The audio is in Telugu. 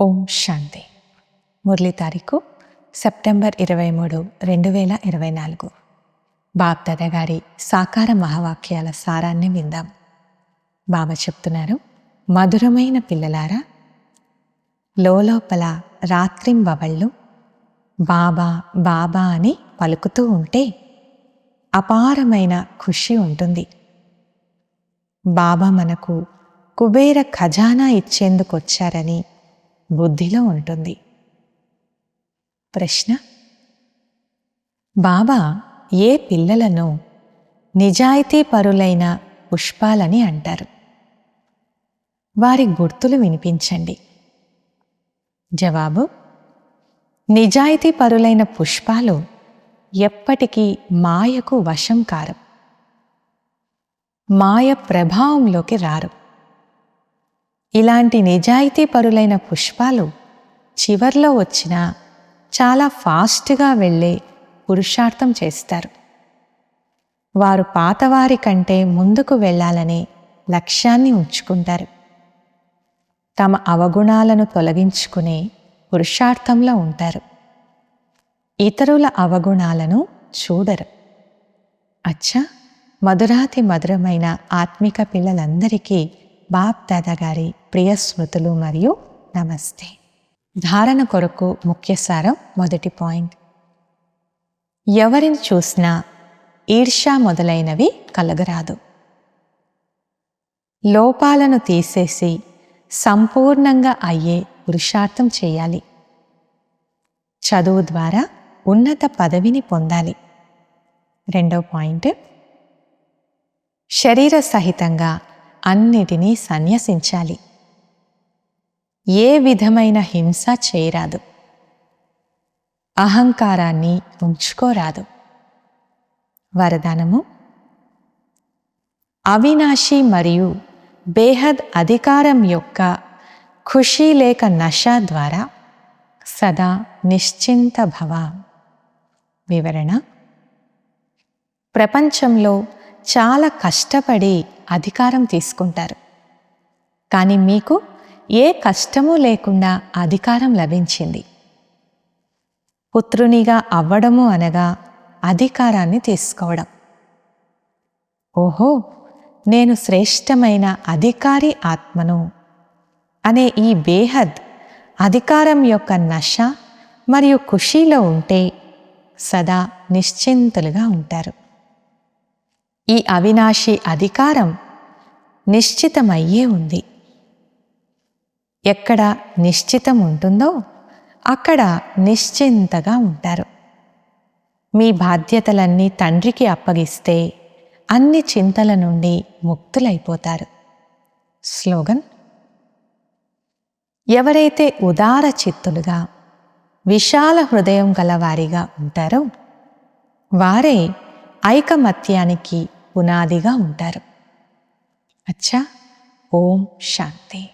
ఓం శాంతి. మురళి తారీఖు సెప్టెంబర్ ఇరవై మూడు రెండు వేల ఇరవై నాలుగు. బాబ్దాద గారి సాకార మహావాక్యాల సారాన్ని విందాం. బాబా చెప్తున్నారు మధురమైన పిల్లలారా లోపల రాత్రింబవళ్ళు బాబా బాబా అని పలుకుతూ ఉంటే అపారమైన ఖుషి ఉంటుంది. బాబా మనకు కుబేర ఖజానా ఇచ్చేందుకు వచ్చారని బుద్ధిలో ఉంటుంది. ప్రశ్న? బాబా ఏ పిల్లలను నిజాయితీ పరులైన పుష్పాలని అంటారు? వారి గుర్తులు వినిపించండి. జవాబు? నిజాయితీ పరులైన పుష్పాలు ఎప్పటికీ మాయకు వశం కారు. మాయ ప్రభావంలోకి రారు. ఇలాంటి నిజాయితీ పరులైన పుష్పాలు చివర్లో వచ్చిన చాలా ఫాస్ట్గా వెళ్ళే పురుషార్థం చేస్తారు. వారు పాతవారి కంటే ముందుకు వెళ్ళాలనే లక్ష్యాన్ని ఉంచుకుంటారు. తమ అవగుణాలను తొలగించుకునే పురుషార్థంలో ఉంటారు. ఇతరుల అవగుణాలను చూడరు. అచ్చా! మధురాతి మధురమైన ఆత్మిక పిల్లలందరికీ బాప్ దాదా గారి ప్రియ స్మృతులు మరియు నమస్తే. ధారణ కొరకు ముఖ్య సారం మొదటి పాయింట్. ఎవరిని చూసినా ఈర్ష్య మొదలైనవి కలగరాదు. లోపాలను తీసేసి సంపూర్ణంగా అయ్యే పురుషార్థం చేయాలి. చదువు ద్వారా ఉన్నత పదవిని పొందాలి. రెండో పాయింట్. శరీర సహితంగా అన్నిటినీ సన్యసించాలి. ఏ విధమైన హింస చేయరాదు. అహంకారాన్ని ఉంచుకోరాదు. వరదానము? అవినాశి మరియు బేహద్ అధికారం యొక్క ఖుషీ లేక నష ద్వారా సదా నిశ్చింత భవ. వివరణ? ప్రపంచంలో చాలా కష్టపడి అధికారం తీసుకుంటారు. కానీ మీకు ఏ కష్టము లేకుండా అధికారం లభించింది. పుత్రునిగా అవ్వడము అనగా అధికారాన్ని తీసుకోవడం. ఓహో నేను శ్రేష్టమైన అధికారి ఆత్మను అనే ఈ బేహద్ అధికారం యొక్క నష మరియు ఖుషీలో ఉంటే సదా నిశ్చింతులుగా ఉంటారు. ఈ అవినాశి అధికారం నిశ్చితమయ్యే ఉంది. ఎక్కడ నిశ్చితం ఉంటుందో అక్కడ నిశ్చింతగా ఉంటారు. మీ బాధ్యతలన్నీ తండ్రికి అప్పగిస్తే అన్ని చింతల నుండి ముక్తులైపోతారు. స్లోగన్ ఎవరైతే ఉదార చిత్తులుగా విశాల హృదయం గలవారిగా ఉంటారో వారే ఐకమత్యానికి పునాదిగా ఉంటారు. అచ్చా ఓం శాంతి.